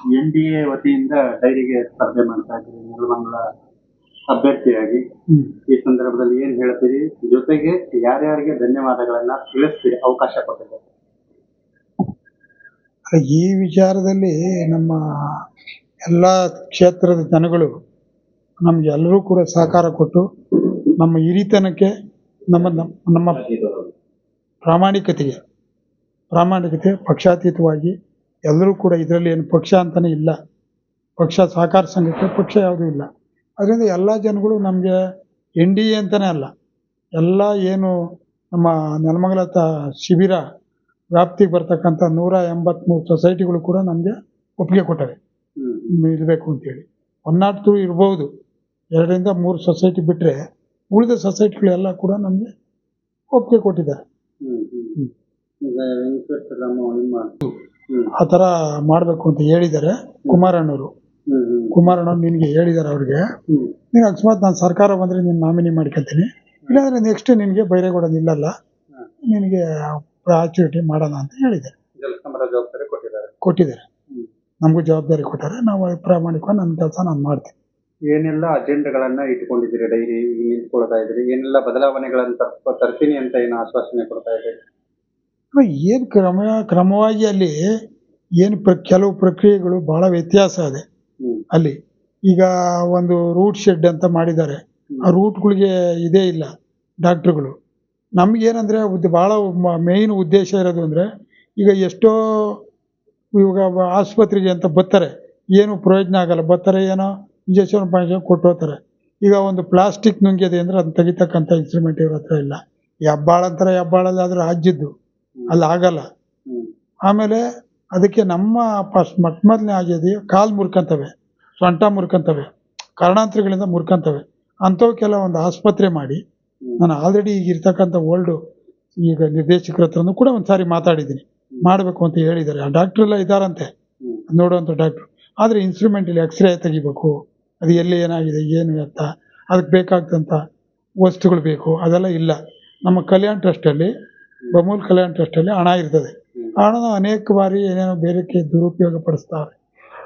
N D A ವತಿಯಿಂದ ಡೈರಿಗೆ ಸ್ಪರ್ಧೆ ಮಾಡ್ತಾ ಇದ್ದೀರಿ ನೆಲಮಂಗಲ ಅಭ್ಯರ್ಥಿಯಾಗಿ. ಈ ಸಂದರ್ಭದಲ್ಲಿ ಏನ್ ಹೇಳ್ತೀರಿ? ಜೊತೆಗೆ ಯಾರ್ಯಾರಿಗೆ ಧನ್ಯವಾದಗಳನ್ನ ತಿಳಿಸ್ತೀರಿ? ಅವಕಾಶ ಕೊಟ್ಟಿದೆ ಈ ವಿಚಾರದಲ್ಲಿ ನಮ್ಮ ಎಲ್ಲ ಕ್ಷೇತ್ರದ ಜನಗಳು ನಮ್ಗೆ ಎಲ್ಲರೂ ಕೂಡ ಸಹಕಾರ ಕೊಟ್ಟು ನಮ್ಮ ಹಿರಿತನಕ್ಕೆ ನಮ್ಮ ನಮ್ಮ- ನಮ್ಮ ಪ್ರಾಮಾಣಿಕತೆಗೆ ಪ್ರಾಮಾಣಿಕತೆ ಪಕ್ಷಾತೀತವಾಗಿ ಎಲ್ಲರೂ ಕೂಡ ಇದರಲ್ಲಿ ಏನು ಪಕ್ಷ ಅಂತಲೇ ಇಲ್ಲ. ಪಕ್ಷ ಸಹಕಾರ ಸಂಘಕ್ಕೆ ಪಕ್ಷ ಯಾವುದೂ ಇಲ್ಲ. ಅದರಿಂದ ಎಲ್ಲ ಜನಗಳು ನಮಗೆ ಎನ್ ಡಿ ಎ ಅಂತಲೇ ಅಲ್ಲ ಎಲ್ಲ ಏನು ನಮ್ಮ ನೆಲಮಂಗಲ ತ ಶಿಬಿರ ವ್ಯಾಪ್ತಿಗೆ ಬರ್ತಕ್ಕಂಥ ನೂರ ಎಂಬತ್ತ್ಮೂರು ಸೊಸೈಟಿಗಳು ಕೂಡ ನಮಗೆ ಒಪ್ಪಿಗೆ ಕೊಟ್ಟವೆ. ಇರಬೇಕು ಅಂತೇಳಿ. ಒನ್ ನಾಟ್ ಟೂ ಇರ್ಬೋದು. ಎರಡರಿಂದ ಮೂರು ಸೊಸೈಟಿ ಬಿಟ್ಟರೆ ಉಳಿದ ಸೊಸೈಟಿಗಳೆಲ್ಲ ಕೂಡ ನಮಗೆ ಒಪ್ಪಿಗೆ ಕೊಟ್ಟಿದ್ದಾರೆ. ಆ ಥರ ಮಾಡಬೇಕು ಅಂತ ಹೇಳಿದ್ದಾರೆ ಕುಮಾರಣ್ಣವರು. ಕುಮಾರಣ್ಣವ್ರು ನಿನಗೆ ಹೇಳಿದ್ದಾರೆ ಅವ್ರಿಗೆ. ನೀನು ಅಕಸ್ಮಾತ್ ನಾನು ಸರ್ಕಾರ ಬಂದ್ರೆ ನೀನು ನಾಮಿನಿ ಮಾಡ್ಕೊತೀನಿ. ಇಲ್ಲಾಂದ್ರೆ ನೆಕ್ಸ್ಟ್ ನಿನಗೆ ಬೈರೇಗೌಡ ನಿಲ್ಲಲ್ಲ ನಿನಗೆ ಆಕ್ಟಿವಿಟಿ ಮಾಡೋಣ ಅಂತ ಹೇಳಿದ್ದಾರೆ. ಕೊಟ್ಟಿದ್ದಾರೆ. ಕೊಟ್ಟಿದ್ದಾರೆ. ನಮಗೂ ಜವಾಬ್ದಾರಿ ಕೊಟ್ಟಾರೆ ನಾವು ಪ್ರಾಮಾಣಿಕವಾಗಿ ನನ್ನ ಕೆಲಸ ನಾನು ಮಾಡ್ತೀನಿ. ಏನೆಲ್ಲ ಅಜೆಂಡಗಳನ್ನ ಇಟ್ಕೊಂಡಿದ್ದೀರಿ ಡೈರಿ ನಿಂತ್ಕೊಳ್ತಾ ಇದ್ರಿ ಏನೆಲ್ಲ ಬದಲಾವಣೆಗಳನ್ನ ತರ್ತೀನಿ ಅಂತ ಏನು ಆಶ್ವಾಸನೆ ಕೊಡ್ತಾ ಇದ್ದೀರಿ? ಏನು ಕ್ರಮ ಕ್ರಮವಾಗಿ ಅಲ್ಲಿ ಏನು ಪ್ರ ಕೆಲವು ಪ್ರಕ್ರಿಯೆಗಳು ಭಾಳ ವ್ಯತ್ಯಾಸ ಇದೆ. ಅಲ್ಲಿ ಈಗ ಒಂದು ರೂಟ್ ಶೆಡ್ ಅಂತ ಮಾಡಿದ್ದಾರೆ. ಆ ರೂಟ್ಗಳಿಗೆ ಇದೇ ಇಲ್ಲ ಡಾಕ್ಟ್ರುಗಳು. ನಮಗೇನಂದರೆ ಭಾಳ ಮೇಯ್ನ್ ಉದ್ದೇಶ ಇರೋದು ಅಂದರೆ ಈಗ ಎಷ್ಟೋ ಇವಾಗ ಆಸ್ಪತ್ರೆಗೆ ಅಂತ ಬರ್ತಾರೆ. ಏನು ಪ್ರಯೋಜನ ಆಗಲ್ಲ. ಬರ್ತಾರೆ ಏನೋ ಇಂಜೆಕ್ಷನ್ ಪಾಂಜೆಕ್ಷನ್ ಕೊಟ್ಟು ಹೋಗ್ತಾರೆ ಈಗ ಒಂದು ಪ್ಲಾಸ್ಟಿಕ್ ನುಂಗಿದೆ ಅಂದರೆ ಅದನ್ನ ತೆಗಿತಕ್ಕಂಥ ಇನ್ಸ್ಟ್ರೂಮೆಂಟ್ ಇವ್ರ ಹತ್ರ ಇಲ್ಲ. ಹೆಬ್ಬಾಳ ಅಂತಾರೆ ಹೆಬ್ಬಾಳಲ್ಲಿ ಆದರೆ ಅಲ್ಲಿ ಆಗಲ್ಲ. ಆಮೇಲೆ ಅದಕ್ಕೆ ನಮ್ಮ ಫಸ್ಟ್ ಮೊಟ್ಟ ಮೊದಲನೇ ಆಗಿದೆ ಕಾಲು ಮುರ್ಕಂತವೆ ಸೊಂಟ ಮುರ್ಕಂತವೆ ಕಾರಣಾಂತರಗಳಿಂದ ಮುರ್ಕಂತವೆ. ಅಂಥವಕ್ಕೆಲ್ಲ ಒಂದು ಆಸ್ಪತ್ರೆ ಮಾಡಿ ನಾನು ಆಲ್ರೆಡಿ ಈಗ ಇರ್ತಕ್ಕಂಥ ಓಲ್ಡು ಈಗ ನಿರ್ದೇಶಕರ ಹತ್ರನೂ ಕೂಡ ಒಂದು ಸಾರಿ ಮಾತಾಡಿದ್ದೀನಿ. ಮಾಡಬೇಕು ಅಂತ ಹೇಳಿದ್ದಾರೆ. ಆ ಡಾಕ್ಟ್ರ್ ಎಲ್ಲ ಇದ್ದಾರಂತೆ ನೋಡುವಂಥ ಡಾಕ್ಟ್ರು. ಆದರೆ ಇನ್ಸ್ಟ್ರೂಮೆಂಟಲ್ಲಿ ಎಕ್ಸ್ರೇ ತೆಗಿಬೇಕು ಅದು ಎಲ್ಲಿ ಏನಾಗಿದೆ ಏನು ಅಂತ ಅದಕ್ಕೆ ಬೇಕಾಗ್ತಂಥ ವಸ್ತುಗಳು ಬೇಕು ಅದೆಲ್ಲ ಇಲ್ಲ. ನಮ್ಮ ಕಲ್ಯಾಣ ಟ್ರಸ್ಟಲ್ಲಿ ಬಮೂಲ್ ಕಲ್ಯಾಣ ಟ್ರಸ್ಟಲ್ಲಿ ಹಣ ಇರ್ತದೆ. ಹಣನ ಅನೇಕ ಬಾರಿ ಏನೇನೋ ಬೇರೆಕ್ಕೆ ದುರುಪಯೋಗ ಪಡಿಸ್ತಾರೆ.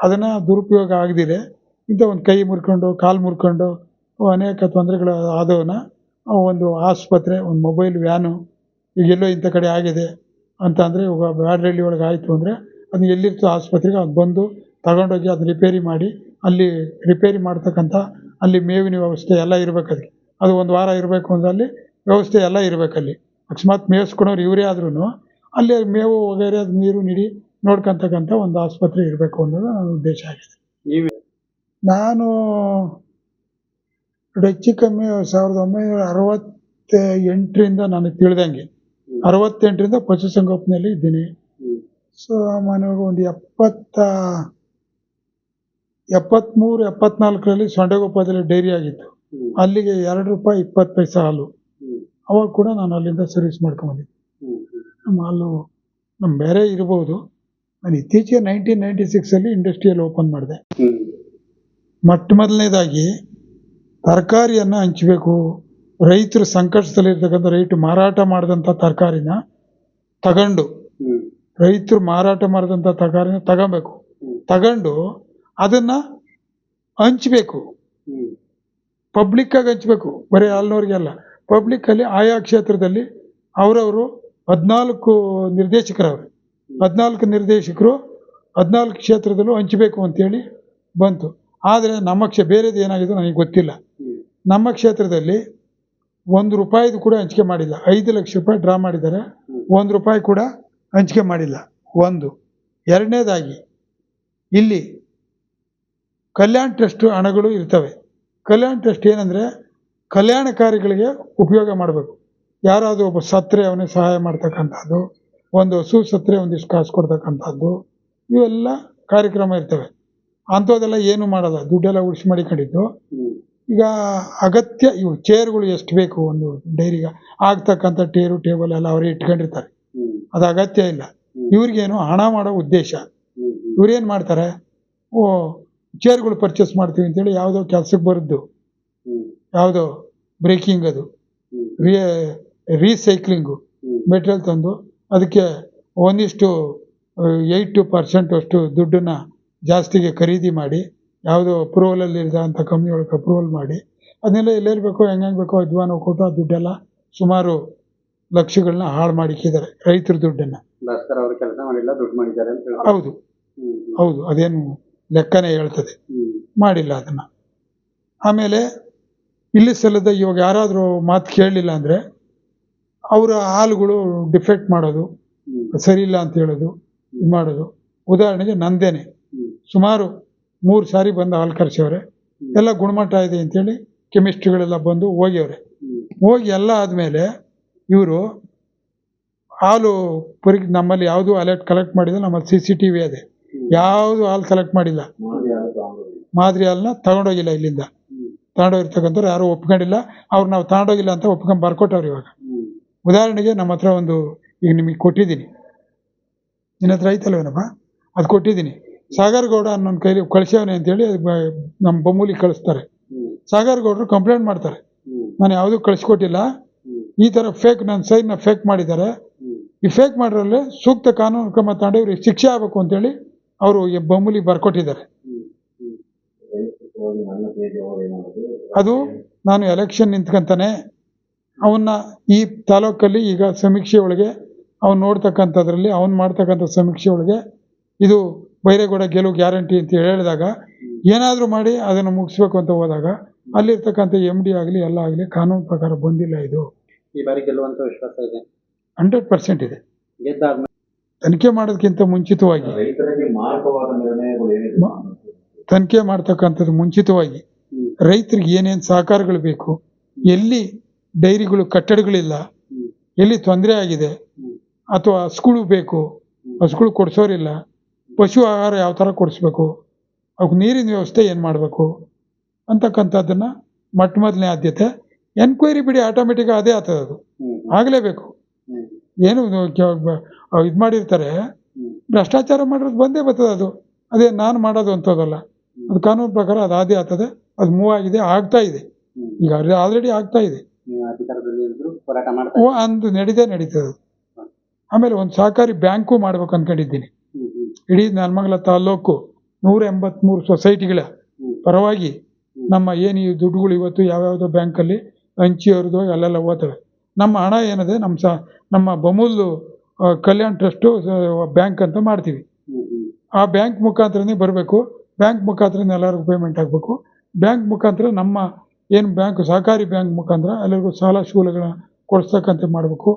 ಅದನ್ನು ದುರುಪಯೋಗ ಆಗದಿರೆ ಇಂಥ ಒಂದು ಕೈ ಮುರ್ಕೊಂಡು ಕಾಲು ಮುರ್ಕೊಂಡು ಅನೇಕ ತೊಂದರೆಗಳು ಆದವನ್ನ ಒಂದು ಆಸ್ಪತ್ರೆ ಒಂದು ಮೊಬೈಲ್ ವ್ಯಾನು ಈಗ ಎಲ್ಲೋ ಇಂಥ ಕಡೆ ಆಗಿದೆ ಅಂತ ಅಂದರೆ ಇವಾಗ ಬ್ಯಾಡ್ರಳ್ಳಿ ಒಳಗೆ ಆಯಿತು ಅಂದರೆ ಅದನ್ನ ಎಲ್ಲಿರ್ತೋ ಆಸ್ಪತ್ರೆಗೆ ಅದು ಬಂದು ತಗೊಂಡೋಗಿ ಅದು ರಿಪೇರಿ ಮಾಡಿ ಅಲ್ಲಿ ರಿಪೇರಿ ಮಾಡ್ತಕ್ಕಂಥ ಅಲ್ಲಿ ಮೇವಿನ ವ್ಯವಸ್ಥೆ ಎಲ್ಲ ಇರಬೇಕು ಅದಕ್ಕೆ. ಅದು ಒಂದು ವಾರ ಇರಬೇಕು ಅಂದರೆ ಅಲ್ಲಿ ವ್ಯವಸ್ಥೆ ಎಲ್ಲ ಇರಬೇಕಲ್ಲಿ ಅಕಸ್ಮಾತ್ ಮೇಯಿಸ್ಕೊಳೋರು ಇವರೇ ಆದ್ರೂ ಅಲ್ಲಿ ಮೇವು ಬೇರೆ ನೀರು ನೀಡಿ ನೋಡ್ಕೊತಕ್ಕಂಥ ಒಂದು ಆಸ್ಪತ್ರೆ ಇರಬೇಕು ಅನ್ನೋದು ನನ್ನ ಉದ್ದೇಶ ಆಗಿದೆ. ನಾನು ಹೆಚ್ಚು ಕಮ್ಮಿ ಸಾವಿರದ ಒಂಬೈನೂರ ಅರವತ್ತ ಎಂಟರಿಂದ ನನಗೆ ತಿಳಿದಂಗೆ ಅರವತ್ತೆಂಟರಿಂದ ಪಶುಸಂಗೋಪನೆಯಲ್ಲಿ ಇದ್ದೀನಿ. ಸೊ ಮನೆಗೆ ಒಂದು ಎಪ್ಪತ್ತ ಎಪ್ಪತ್ತ್ಮೂರು ಎಪ್ಪತ್ನಾಲ್ಕರಲ್ಲಿ ಸೊಂಡೆಗೊಪ್ಪದಲ್ಲಿ ಡೈರಿ ಆಗಿತ್ತು. ಅಲ್ಲಿಗೆ ಎರಡು ರೂಪಾಯಿ ಇಪ್ಪತ್ತು ಪೈಸೆ ಹಾಲು. ಅವಾಗ ಕೂಡ ನಾನು ಅಲ್ಲಿಂದ ಸರ್ವಿಸ್ ಮಾಡ್ಕೊಂಬಂದಿದ್ದೆ ನಮ್ಮ ಹಾಲು ನಮ್ಮ ಬೇರೆ ಇರ್ಬೋದು. ನಾನು ಇತ್ತೀಚೆಗೆ ನೈನ್ಟೀನ್ ನೈಂಟಿ ಸಿಕ್ಸಲ್ಲಿ ಇಂಡಸ್ಟ್ರಿಯಲ್ ಓಪನ್ ಮಾಡಿದೆ. ಮೊಟ್ಟ ಮೊದಲನೇದಾಗಿ ತರಕಾರಿಯನ್ನು ಹಂಚಬೇಕು. ರೈತರು ಸಂಕಷ್ಟದಲ್ಲಿರ್ತಕ್ಕಂಥ ರೈತರು ಮಾರಾಟ ಮಾಡಿದಂಥ ತರಕಾರಿನ ತಗೊಂಡು. ರೈತರು ಮಾರಾಟ ಮಾಡಿದಂಥ ತರಕಾರಿನ ತಗೊಬೇಕು. ತಗೊಂಡು ಅದನ್ನು ಹಂಚಬೇಕು. ಪಬ್ಲಿಕ್ಕಾಗಿ ಹಂಚಬೇಕು. ಬರೀ ಅಲ್ಲಿನವ್ರಿಗೆಲ್ಲ ಪಬ್ಲಿಕ್ಕಲ್ಲಿ ಆಯಾ ಕ್ಷೇತ್ರದಲ್ಲಿ ಅವರವರು ಹದಿನಾಲ್ಕು ನಿರ್ದೇಶಕರವರು. ಹದಿನಾಲ್ಕು ನಿರ್ದೇಶಕರು ಹದಿನಾಲ್ಕು ಕ್ಷೇತ್ರದಲ್ಲೂ ಹಂಚಬೇಕು ಅಂತೇಳಿ ಬಂತು. ಆದರೆ ನಮ್ಮ ಕ್ಷೇ, ಬೇರೆದು ಏನಾಗಿದೆ ನನಗೆ ಗೊತ್ತಿಲ್ಲ. ನಮ್ಮ ಕ್ಷೇತ್ರದಲ್ಲಿ ಒಂದು ರೂಪಾಯಿದು ಕೂಡ ಹಂಚಿಕೆ ಮಾಡಿಲ್ಲ. ಐದು ಲಕ್ಷ ರೂಪಾಯಿ ಡ್ರಾ ಮಾಡಿದ್ದಾರೆ. ಒಂದು ರೂಪಾಯಿ ಕೂಡ ಹಂಚಿಕೆ ಮಾಡಿಲ್ಲ. ಒಂದು. ಎರಡನೇದಾಗಿ ಇಲ್ಲಿ ಕಲ್ಯಾಣ ಟ್ರಸ್ಟ್ ಹಣಗಳು ಇರ್ತವೆ. ಕಲ್ಯಾಣ ಟ್ರಸ್ಟ್ ಏನಂದರೆ ಕಲ್ಯಾಣಕಾರಿಗಳಿಗೆ ಉಪಯೋಗ ಮಾಡಬೇಕು. ಯಾರಾದರೂ ಒಬ್ಬ ಸತ್ತರೆ ಅವನಿಗೆ ಸಹಾಯ ಮಾಡ್ತಕ್ಕಂಥದ್ದು, ಒಂದು ಹಸು ಸತ್ರೆ ಒಂದಿಷ್ಟು ಕಾಸು ಕೊಡ್ತಕ್ಕಂಥದ್ದು, ಇವೆಲ್ಲ ಕಾರ್ಯಕ್ರಮ ಇರ್ತವೆ. ಅಂಥದ್ದೆಲ್ಲ ಏನು ಮಾಡಲ್ಲ. ದುಡ್ಡೆಲ್ಲ ಉಳಿಸಿ ಮಾಡಿಕೊಂಡಿದ್ದು. ಈಗ ಅಗತ್ಯ ಇವು ಚೇರ್ಗಳು ಎಷ್ಟು ಬೇಕು ಒಂದು ಡೈರಿಗೆ, ಆಗ್ತಕ್ಕಂಥ ಟೇರು, ಟೇಬಲ್ ಎಲ್ಲ ಅವರೇ ಇಟ್ಕೊಂಡಿರ್ತಾರೆ. ಅದು ಅಗತ್ಯ ಇಲ್ಲ. ಇವ್ರಿಗೇನು ಹಣ ಮಾಡೋ ಉದ್ದೇಶ. ಇವ್ರೇನು ಮಾಡ್ತಾರೆ? ಓ, ಚೇರ್ಗಳು ಪರ್ಚೇಸ್ ಮಾಡ್ತೀವಿ ಅಂತೇಳಿ ಯಾವುದೋ ಕೆಲಸಕ್ಕೆ ಬರೋದು ಹ್ಮ್ ಯಾವುದೋ ಬ್ರೇಕಿಂಗ್ ಅದು. ರೀ ರೀಸೈಕ್ಲಿಂಗು ಹ್ಮ್. ಮೆಟೀರಿಯಲ್ ತಂದು ಅದಕ್ಕೆ ಒಂದಿಷ್ಟು ಏಯ್ಟ್ ಪರ್ಸೆಂಟ್ ಅಷ್ಟು ದುಡ್ಡನ್ನ ಜಾಸ್ತಿಗೆ ಖರೀದಿ ಮಾಡಿ ಯಾವುದೋ ಅಪ್ರೂವಲಲ್ಲಿ ಇರೋಂಥ ಕಂಪ್ನಿ ಒಳಗೆ ಅಪ್ರೂವಲ್ ಮಾಡಿ ಅದನ್ನೆಲ್ಲ ಎಲ್ಲೆಲ್ಲಿ ಬೇಕೋ ಹೆಂಗೆ ಬೇಕೋ ಅಧ್ವಾನ ಕೊಟ್ಟು ಆ ದುಡ್ಡೆಲ್ಲ ಸುಮಾರು ಲಕ್ಷಗಳನ್ನ ಹಾಳು ಮಾಡಿಕ್ಕಿದ್ದಾರೆ ರೈತರ ದುಡ್ಡನ್ನು. ಕೆಲಸ ಮಾಡಿಲ್ಲ ದುಡ್ಡು ಮಾಡಿದ್ದಾರೆ ಹೌದು. ಹೌದು. ಅದೇನು ಲೆಕ್ಕನೇ ಹೇಳ್ತದೆ. ಮಾಡಿಲ್ಲ ಅದನ್ನು. ಆಮೇಲೆ ಇಲ್ಲಿ ಸಲ್ಲದ ಇವಾಗ ಯಾರಾದರೂ ಮಾತು ಕೇಳಲಿಲ್ಲ ಅಂದರೆ ಅವರ ಹಾಲುಗಳು ಡಿಫೆಕ್ಟ್ ಮಾಡೋದು ಸರಿ ಇಲ್ಲ ಅಂತ ಹೇಳೋದು ಇದು ಮಾಡೋದು. ಉದಾಹರಣೆಗೆ ನಂದೇನೆ. ಸುಮಾರು ಮೂರು ಸಾರಿ ಬಂದು ಹಾಲು ಕರೆಸವ್ರೆ ಎಲ್ಲ ಗುಣಮಟ್ಟ ಇದೆ ಅಂತೇಳಿ ಕೆಮಿಸ್ಟ್ರಿಗಳೆಲ್ಲ ಬಂದು ಹೋಗ್ಯವ್ರೆ. ಹೋಗಿ ಎಲ್ಲ ಆದಮೇಲೆ ಇವರು ಹಾಲು ಪರಿ ನಮ್ಮಲ್ಲಿ ಯಾವುದು ಅಲರ್ಟ್ ಕಲೆಕ್ಟ್ ಮಾಡಿಲ್ಲ ನಮ್ಮಲ್ಲಿ ಸಿ ಸಿ ಟಿ ವಿ ಇದೆ ಯಾವುದು ಹಾಲು ಕಲೆಕ್ಟ್ ಮಾಡಿಲ್ಲ. ಮಾದರಿ ಹಾಲನ್ನ ತಗೊಂಡೋಗಿಲ್ಲ ಇಲ್ಲಿಂದ. ತಗೊಂಡೋಗಿರ್ತಕ್ಕಂಥವ್ರು ಯಾರೂ ಒಪ್ಕೊಂಡಿಲ್ಲ. ಅವ್ರು ನಾವು ತಗೊಂಡೋಗಿಲ್ಲ ಅಂತ ಒಪ್ಕೊಂಡು ಬರ್ಕೊಟ್ಟವ್ರು ಇವಾಗ. ಉದಾಹರಣೆಗೆ ನಮ್ಮ ಹತ್ರ ಒಂದು ಈಗ ನಿಮಗೆ ಕೊಟ್ಟಿದ್ದೀನಿ. ನಿನ್ನ ಹತ್ರ ಐತಲ್ವೇನಪ್ಪ ಅದು ಕೊಟ್ಟಿದ್ದೀನಿ. ಸಾಗರ್ ಗೌಡ ನನ್ನ ಕೈಲಿ ಕಳಿಸ್ಯವನೆ ಅಂತೇಳಿ ಅದು ಬ- ನಮ್ಮ ಬೊಮ್ಮೂಲಿ ಕಳಿಸ್ತಾರೆ. ಸಾಗರ್ ಗೌಡರು ಕಂಪ್ಲೇಂಟ್ ಮಾಡ್ತಾರೆ. ನಾನು ಯಾವುದೂ ಕಳಿಸ್ಕೊಟ್ಟಿಲ್ಲ. ಈ ಥರ ಫೇಕ್ ನನ್ನ ಸೈನ್ನ ಫೇಕ್ ಮಾಡಿದ್ದಾರೆ. ಈ ಫೇಕ್ ಮಾಡಿರಲ್ಲೇ ಸೂಕ್ತ ಕಾನೂನು ಕ್ರಮ ತಗೊಂಡು ಇವ್ರಿಗೆ ಶಿಕ್ಷೆ ಆಗಬೇಕು ಅಂತೇಳಿ ಅವರು ಬೊಮ್ಮೂಲಿ ಬರ್ಕೊಟ್ಟಿದ್ದಾರೆ. ಅದು ನಾನು ಎಲೆಕ್ಷನ್ ನಿಂತ್ಕಂತಾನೆ ಅವನ್ನ ಈ ತಾಲೂಕಲ್ಲಿ ಈಗ ಸಮೀಕ್ಷೆ ಒಳಗೆ ಅವ್ನು ನೋಡ್ತಕ್ಕಂಥದ್ರಲ್ಲಿ ಅವ್ನು ಮಾಡ್ತಕ್ಕಂಥ ಸಮೀಕ್ಷೆ ಒಳಗೆ ಇದು ಬೈರೇಗೌಡ ಗೆಲುವು ಗ್ಯಾರಂಟಿ ಅಂತ ಹೇಳಿದಾಗ ಏನಾದರೂ ಮಾಡಿ ಅದನ್ನು ಮುಗಿಸ್ಬೇಕು ಅಂತ ಹೋದಾಗ ಅಲ್ಲಿರ್ತಕ್ಕಂಥ ಎಂ ಡಿ ಆಗಲಿ ಎಲ್ಲ ಆಗಲಿ ಕಾನೂನು ಪ್ರಕಾರ ಬಂದಿಲ್ಲ ಇದು. ಈ ಬಾರಿ ಗೆಲ್ಲುವಂತ ವಿಶ್ವಾಸ ಇದೆ? ಹಂಡ್ರೆಡ್ ಪರ್ಸೆಂಟ್ ಇದೆ. ತನಿಖೆ ಮಾಡೋದಕ್ಕಿಂತ ಮುಂಚಿತವಾಗಿ ತನಿಖೆ ಮಾಡ್ತಕ್ಕಂಥದ್ದು ಮುಂಚಿತವಾಗಿ ರೈತರಿಗೆ ಏನೇನು ಸಹಕಾರಗಳು ಬೇಕು, ಎಲ್ಲಿ ಡೈರಿಗಳು, ಕಟ್ಟಡಗಳಿಲ್ಲ, ಎಲ್ಲಿ ತೊಂದರೆ ಆಗಿದೆ, ಅಥವಾ ಹಸುಗಳು ಬೇಕು, ಹಸುಗಳು ಕೊಡಿಸೋರಿಲ್ಲ, ಪಶು ಆಹಾರ ಯಾವ ಥರ ಕೊಡಿಸ್ಬೇಕು ಅವಕ್ಕೆ ನೀರಿನ ವ್ಯವಸ್ಥೆ ಏನು ಮಾಡಬೇಕು ಅಂತಕ್ಕಂಥದ್ದನ್ನು ಮೊಟ್ಟ ಮೊದಲನೇ ಆದ್ಯತೆ, ಎನ್ಕ್ವೈರಿ ಬಿಡಿ ಆಟೋಮೆಟಿಕ್ ಅದೇ ಆಗ್ತದೆ ಅದು. ಆಗಲೇಬೇಕು. ಏನು ಇದು ಮಾಡಿರ್ತಾರೆ, ಭ್ರಷ್ಟಾಚಾರ ಮಾಡಿರೋದು ಬಂದೇ ಬರ್ತದೆ ಅದು. ಅದೇ ನಾನು ಮಾಡೋದು ಅಂಥದ್ದಲ್ಲ. ಅದು ಕಾನೂನು ಪ್ರಕಾರ ಅದು ಆದೇ ಆಗ್ತದೆ ಅದು ಮೂವ್ ಆಗಿದೆ ಆಗ್ತಾ ಇದೆ. ಈಗ ಆಲ್ರೆಡಿ ಆಗ್ತಾ ಇದೆ. ಅಂದು ನಡೀದೆ ನಡೀತದೆ. ಆಮೇಲೆ ಒಂದು ಸಹಕಾರಿ ಬ್ಯಾಂಕು ಮಾಡ್ಬೇಕು ಅನ್ಕೊಂಡಿದ್ದೀನಿ. ಇಡೀ ನೆಲಮಂಗಲ ತಾಲ್ಲೂಕು ನೂರ ಎಂಬತ್ಮೂರು ಸೊಸೈಟಿಗಳ ಪರವಾಗಿ ನಮ್ಮ ಏನು ಈ ದುಡ್ಡುಗಳು ಇವತ್ತು ಯಾವ್ಯಾವುದೋ ಬ್ಯಾಂಕಲ್ಲಿ ಹಂಚಿ ಅವ್ರದ್ದು ಅಲ್ಲೆಲ್ಲ ಓದ್ತವೆ ನಮ್ಮ ಹಣ ಏನಿದೆ ನಮ್ಮ ಸ ನಮ್ಮ ಬಮೂಲು ಕಲ್ಯಾಣ ಟ್ರಸ್ಟು ಬ್ಯಾಂಕ್ ಅಂತ ಮಾಡ್ತೀವಿ. ಆ ಬ್ಯಾಂಕ್ ಮುಖಾಂತರನೇ ಬರಬೇಕು. ಬ್ಯಾಂಕ್ ಮುಖಾಂತರನೇ ಎಲ್ಲರಿಗೂ ಪೇಮೆಂಟ್ ಆಗಬೇಕು. ಬ್ಯಾಂಕ್ ಮುಖಾಂತರ ನಮ್ಮ ಏನು ಬ್ಯಾಂಕ್, ಸಹಕಾರಿ ಬ್ಯಾಂಕ್ ಮುಖಾಂತರ ಎಲ್ಲರಿಗೂ ಸಾಲ ಶೂಲಗಳನ್ನ ಕೊಡಿಸ್ತಕ್ಕಂತೆ ಮಾಡಬೇಕು.